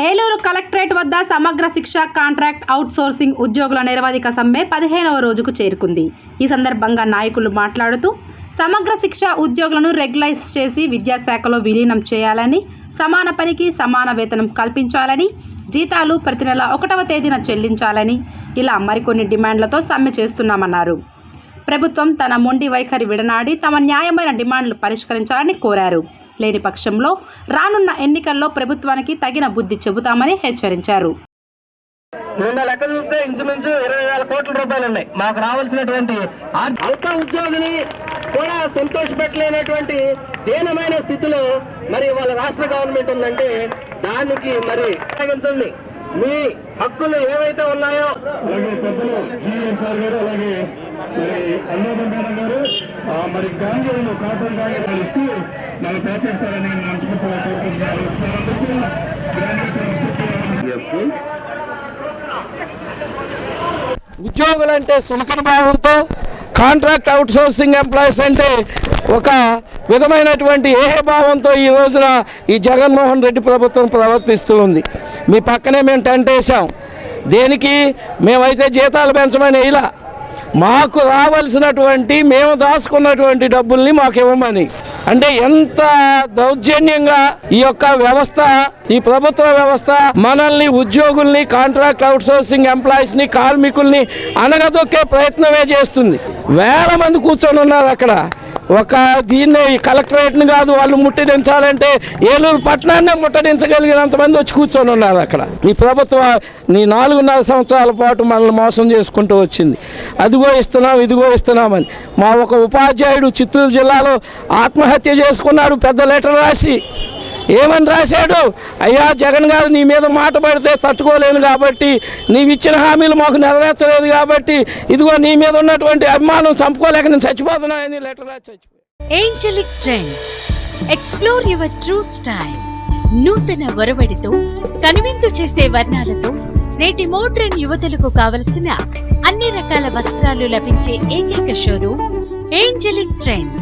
Eluru collectorate వద్ద సమగ్ర శిక్ష కాంట్రాక్ట్ అవుట్సోర్సింగ్ ఉద్యోగుల నిరవధిక సమ్మె పదిహేనవ రోజుకు చేరుకుంది. ఈ సందర్భంగా నాయకులు మాట్లాడుతూ సమగ్ర శిక్ష ఉద్యోగులను రెగ్యులైజ్ చేసి విద్యాశాఖలో విలీనం చేయాలని సమాన పనికి సమాన వేతనం కల్పించాలని జీతాలు ప్రతి నెల ఒకటవ తేదీన చెల్లించాలని ఇలా మరికొన్ని డిమాండ్లతో సమ్మె చేస్తున్నామన్నారు. ప్రభుత్వం తన మొండి వైఖరి విడనాడి తమ న్యాయమైన డిమాండ్లు పరిష్కరించాలని కోరారు. లేని పక్షంలో రానున్న ఎన్నికల్లో ప్రభుత్వానికి తగిన బుద్ధి చెబుతామని హెచ్చరించారు. నిన్న లెక్క చూస్తే ఇంచుమించు ఇరవై వేల కోట్ల రూపాయలు ఉన్నాయి. మాకు రావాల్సినటువంటి ఆ అల్ప ఉద్యోగిని కూడా సంతోషపెట్టలేనటువంటి దీనమైన స్థితిలో మరి వాళ్ళ రాష్ట్ర గవర్నమెంట్ ఉందంటే దానికి మరి కొనసాగించండి మీ హక్కులు ఏవైతే ఉన్నాయో అలాగే పెద్దలు జీఎన్ సార్ గారు అలాగే మరి అన్నోదం మేడం గారు ఆ, మరి కాసం ఇస్తూ నన్ను ప్రోత్సహిస్తారని మనస్ఫూర్తిగా ఉద్యోగులంటే సునకన భావంతో కాంట్రాక్ట్ అవుట్సోర్సింగ్ ఎంప్లాయీస్ అంటే ఒక విధమైనటువంటి ఏహభావంతో ఈ రోజున ఈ జగన్మోహన్ రెడ్డి ప్రభుత్వం ప్రవర్తిస్తూ ఉంది. మీ పక్కనే మేము టెంట్ వేసాం దేనికి? మేమైతే జీతాలు పెంచమని ఇలా. మాకు రావాల్సినటువంటి మేము దాచుకున్నటువంటి డబ్బుల్ని మాకు ఇవ్వమని. అంటే ఎంత దౌర్జన్యంగా ఈ యొక్క వ్యవస్థ ఈ ప్రభుత్వ వ్యవస్థ మనల్ని ఉద్యోగుల్ని కాంట్రాక్ట్ అవుట్ సోర్సింగ్ ఎంప్లాయీస్ని కార్మికుల్ని అనగదొక్కే ప్రయత్నమే చేస్తుంది. వేల మంది కూర్చొని ఉన్నారు అక్కడ. ఒక దీన్ని కలెక్టరేట్ని కాదు వాళ్ళు ముట్టడించాలంటే ఏలూరు పట్టణాన్ని ముట్టడించగలిగినంత మంది వచ్చి కూర్చొని ఉన్నారు అక్కడ. ఈ ప్రభుత్వ నీ నాలుగున్నర సంవత్సరాల పాటు మనల్ని మోసం చేసుకుంటూ వచ్చింది. అదిగో ఇస్తున్నాం ఇదిగో ఇస్తున్నామని మా ఒక ఉపాధ్యాయుడు చిత్తూరు జిల్లాలో ఆత్మహత్య చేసుకున్నాడు పెద్ద లెటర్ రాసి. ఏమని రాశాడు? అయ్యా జగన్ గారు నీ మీద మాట పడితే తట్టుకోలేను కాబట్టి నీవిచ్చిన హామీలు మాకు నెరవేర్చలేదు కాబట్టి ఇదిగో నీ మీద ఉన్నటువంటి అభిమానం చంపుకోలేక నేను చచ్చిపోతున్నానని లెటర్ రాసి చచ్చిపోయాను Angelic explore your true style నూతన ఒరవడితో కనువిందు చేసే వర్ణాలతో నేటి మోడ్రన్ యువతలకు కావలసిన అన్ని రకాల వస్త్రాలు లభించే ఏకైక షోరూమ్ ఏంజలిక్ ట్రెండ్స్